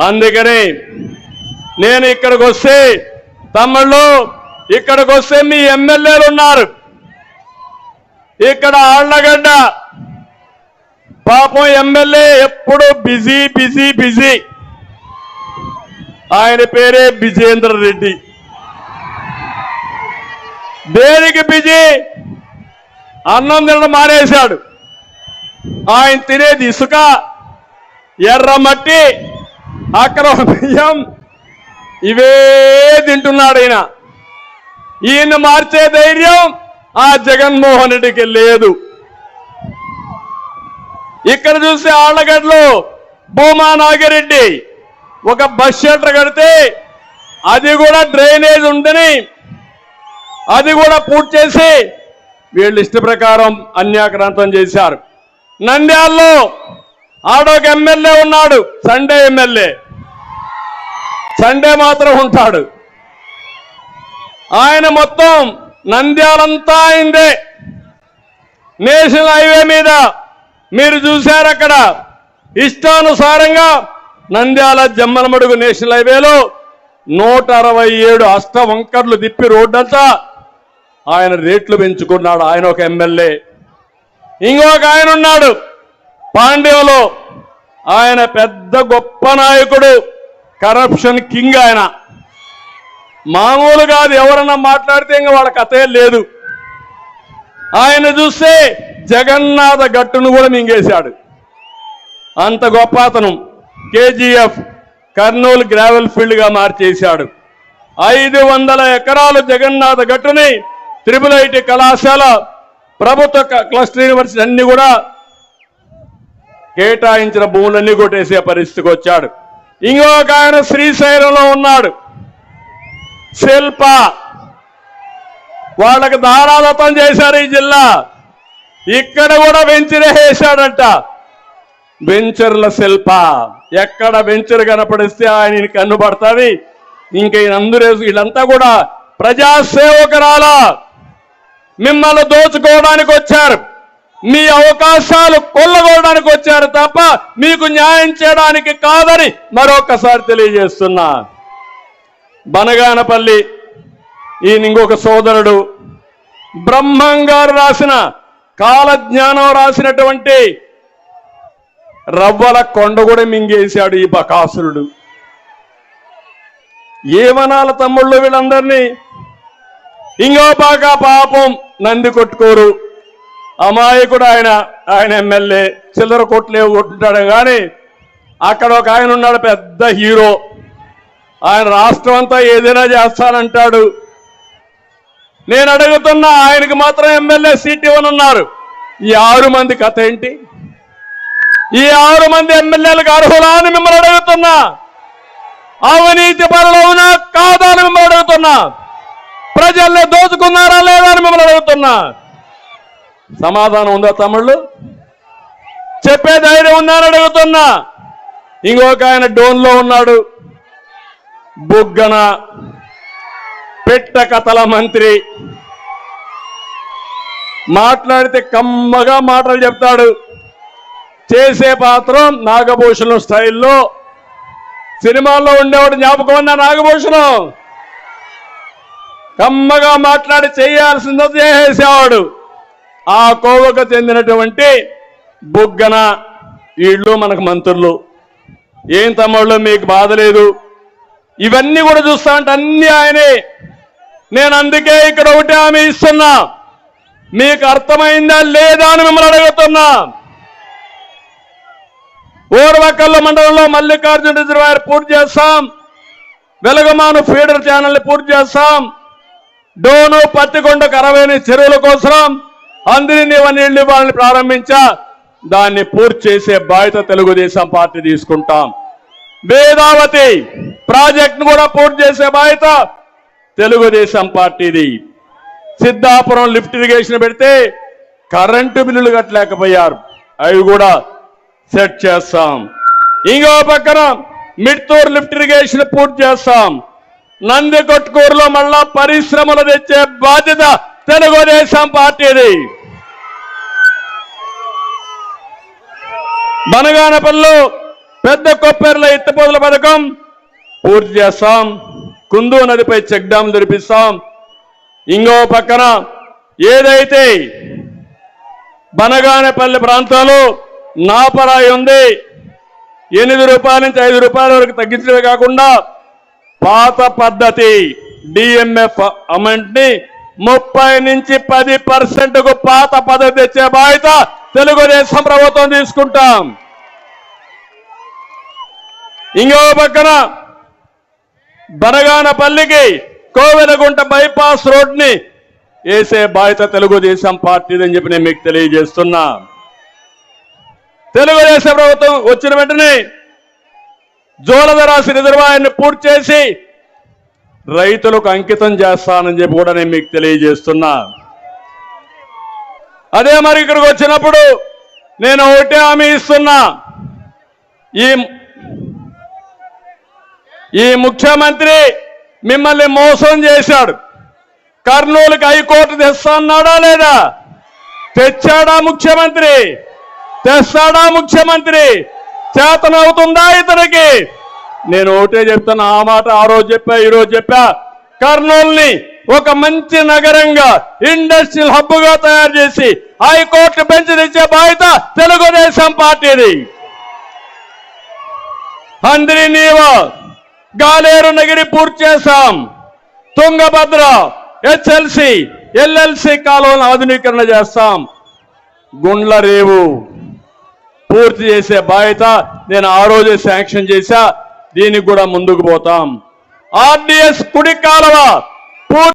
అందుకని నేను ఇక్కడికి వస్తే తమ్ముళ్ళు ఇక్కడికి వస్తే మీ ఎమ్మెల్యేలు ఉన్నారు. ఇక్కడ ఆళ్ళగడ్డ పాపం ఎమ్మెల్యే ఎప్పుడు బిజీ బిజీ బిజీ. ఆయన పేరే విజేంద్ర రెడ్డి. దేనికి బిజీ? అన్నం తినడం మానేశాడు. ఆయన తినేది ఇసుక ఎర్ర అక్కడ బియ్యం ఇవే తింటున్నాడు ఈయన. ఈయన మార్చే ధైర్యం ఆ జగన్మోహన్ రెడ్డికి లేదు. ఇక్కడ చూస్తే ఆళ్ళగడ్డలు భూమా నాగిరెడ్డి. ఒక బస్ షెల్టర్ కడితే అది కూడా డ్రైనేజ్ ఉందని అది కూడా పూర్తి చేసి వీళ్ళు ఇష్ట ప్రకారం అన్యాక్రాంతం చేశారు. నంద్యాల్లో ఆడొక ఎమ్మెల్యే ఉన్నాడు సండే ఎమ్మెల్యే. సండే మాత్రం ఉంటాడు. ఆయన మొత్తం నంద్యాలంతా అయిందే. నేషనల్ హైవే మీద మీరు చూశారు అక్కడ. ఇష్టానుసారంగా నంద్యాల జమ్మలమడుగు నేషనల్ హైవేలో నూట అరవై ఏడు అష్ట వంకర్లు తిప్పి రోడ్డంతా ఆయన రేట్లు పెంచుకున్నాడు. ఆయన ఒక ఎమ్మెల్యే. ఇంకొక ఆయన ఉన్నాడు. పాండ్యంలో ఆయన పెద్ద గొప్ప నాయకుడు. కరప్షన్ కింగ్ ఆయన. మామూలు కాదు ఎవరన్నా మాట్లాడితే ఇంకా వాళ్ళ కథే లేదు. ఆయన చూస్తే జగన్నాథ గట్టును కూడా మింగేశాడు. అంత గొప్ప అతను. కేజీఎఫ్ కర్నూలు గ్రావెల్ ఫీల్డ్గా మార్చేశాడు. ఐదు వందల ఎకరాలు జగన్నాథ గట్టుని త్రిపుల్ ఐటి కళాశాల ప్రభుత్వ క్లస్టర్ యూనివర్సిటీ అన్ని కూడా కేటాయించిన భూములన్నీ కొట్టేసే పరిస్థితికి వచ్చాడు. ఇంకొక ఆయన శ్రీశైలంలో ఉన్నాడు. శిల్ప. వాళ్ళకి దారాదత్తం చేశారు ఈ జిల్లా. ఇక్కడ కూడా వెంచర్ వేశాడంట. వెంచర్ల శిల్ప. ఎక్కడ వెంచర్ కనపడిస్తే ఆయన కన్నుపడతాది ఇంక ఈయన అందరూ వీళ్ళంతా కూడా ప్రజాసేవకురాల. మిమ్మల్ని దోచుకోవడానికి వచ్చారు. మీ అవకాశాలు కొల్లగొడడానికి వచ్చారు తప్ప మీకు న్యాయం చేయడానికి కాదని మరొకసారి తెలియజేస్తున్నా. బనగానపల్లి ఈయన ఇంకొక సోదరుడు బ్రహ్మం గారు రాసిన కాలజ్ఞానం రాసినటువంటి రవ్వల కొండ కూడా మింగేశాడు ఈ బకాసురుడు. ఏమనాల తమ్ముళ్ళు వీళ్ళందరినీ? ఇంకో బాగా పాపం నంది కొట్టుకోరు. అమాయకుడు ఆయన ఆయన ఎమ్మెల్యే. చిల్లర కొట్లే కొట్టుంటాడు కానీ అక్కడ ఒక ఆయన ఉన్నాడు పెద్ద హీరో. ఆయన రాష్ట్రం అంతా ఏదైనా చేస్తానంటాడు. నేను అడుగుతున్నా ఆయనకి మాత్రం ఎమ్మెల్యే సీట్ ఇవ్వనున్నారు. ఈ ఆరు మంది కథ ఏంటి? ఈ ఆరు మంది ఎమ్మెల్యేలకు అర్హులా అని మిమ్మల్ని అడుగుతున్నా. అవినీతి పరులవునా కాదా అని మిమ్మల్ని అడుగుతున్నా. ప్రజల్ని దోచుకున్నారా లేదా అని మిమ్మల్ని అడుగుతున్నా. సమాధానం ఉందా తమ్ముళ్ళు? చెప్పే ధైర్యం ఉందని అడుగుతున్నా. ఇంకొక ఆయన డోన్లో ఉన్నాడు. బుగ్గన పెట్ట కథల మంత్రి. మాట్లాడితే కమ్మగా మాటలు చెప్తాడు. చేసే పాత్రం నాగభూషణం స్టైల్లో. సినిమాల్లో ఉండేవాడు జ్ఞాపకం ఉందా నాగభూషణం? కమ్మగా మాట్లాడి చేయాల్సిందో చేసేవాడు. ఆ కోవకు చెందినటువంటి బుగ్గన వీళ్ళు మనకు మంత్రులు. ఏం తమ్ముళ్ళు మీకు బాధ లేదు? ఇవన్నీ కూడా చూస్తా అంటే అన్ని ఆయనే. నేను అందుకే ఇక్కడ ఒకటి ఆమె ఇస్తున్నా. మీకు అర్థమైందా లేదా అని మిమ్మల్ని అడుగుతున్నా. ఓర్వకల్ల మండలంలో మల్లికార్జున రిజర్వాయర్ పూర్తి చేస్తాం. వెలగమాను ఫీడర్ ఛానల్ పూర్తి చేస్తాం. డోను పత్తికొండకు అరవై చెరువుల కోసం అందరినీ నీళ్ళు ఇవ్వాలని ప్రారంభించా. దాన్ని పూర్తి చేసే బాధ్యత తెలుగుదేశం పార్టీ తీసుకుంటాం. వేదావతి ప్రాజెక్ట్ను కూడా పూర్తి చేసే బాధ్యత తెలుగుదేశం పార్టీది. సిద్ధాపురం లిఫ్ట్ ఇరిగేషన్ పెడితే కరెంటు బిల్లులు కట్టలేకపోయారు. అవి కూడా సెట్ చేస్తాం. ఇంకో పక్కన మిడ్తూరు లిఫ్ట్ ఇరిగేషన్ పూర్తి చేస్తాం. నందికొట్టుకూరులో మళ్ళా పరిశ్రమలు తెచ్చే బాధ్యత తెలుగుదేశం పార్టీది. బనగానపల్లిలో పెద్ద కొప్పేరుల ఎత్తిపోతల పథకం పూర్తి చేస్తాం. కుందు నదిపై చెక్ డ్యాం తెరిపిస్తాం. ఇంకో పక్కన ఏదైతే బనగానపల్లి ప్రాంతాలు నాపరాయి ఉంది ఎనిమిది రూపాయల నుంచి ఐదు రూపాయల వరకు తగ్గించడమే కాకుండా పాత పద్ధతి డిఎంఎఫ్ అమౌంట్ని ముప్పై నుంచి పది పర్సెంట్కు పాత పద్ధతి తెచ్చే బాధ్యత తెలుగుదేశం ప్రభుత్వం తీసుకుంటాం. ఇంకో పక్కన బనగానపల్లికి కోవెలగుంట బైపాస్ రోడ్ని వేసే బాధ్యత తెలుగుదేశం పార్టీదని చెప్పి నేను మీకు తెలియజేస్తున్నా. తెలుగుదేశం ప్రభుత్వం వచ్చిన వెంటనే జోలదరాశి రిజర్వాయర్ని పూర్తి చేసి రైతులకు అంకితం చేస్తానని చెప్పి కూడా నేను మీకు తెలియజేస్తున్నా. అదే మరి ఇక్కడికి వచ్చినప్పుడు నేను ఒకటే హామీ ఇస్తున్నా. ఈ ఈ ముఖ్యమంత్రి మిమ్మల్ని మోసం చేశాడు. కర్నూలుకి హైకోర్టు తెస్తాడా లేదా? తెచ్చాడా ముఖ్యమంత్రి? తెస్తాడా ముఖ్యమంత్రి? చేతనవుతుందా ఇతనికి? నేను ఒకటే చెప్తాను ఆ మాట ఆ రోజు చెప్పా ఈ రోజు చెప్పా. కర్నూల్ని ఒక మంచి నగరంగా ఇండస్ట్రియల్ హబ్గా తయారు చేసి హైకోర్టు బెంచ్ తెచ్చే బాధ్యత తెలుగుదేశం పార్టీది. అందరి నీవ గాలేరు నగిరి పూర్తి చేశాం. తుంగభద్ర హెచ్ఎల్సి ఎల్ఎల్సి కాలువలను ఆధునీకరణ చేస్తాం. గుండ్ల రేవు పూర్తి చేసే బాధ్యత నేను ఆ రోజే శాంక్షన్ చేశా. దీనికి కూడా ముందుకు పోతాం. ఆర్డిఎస్ కుడి కాలువ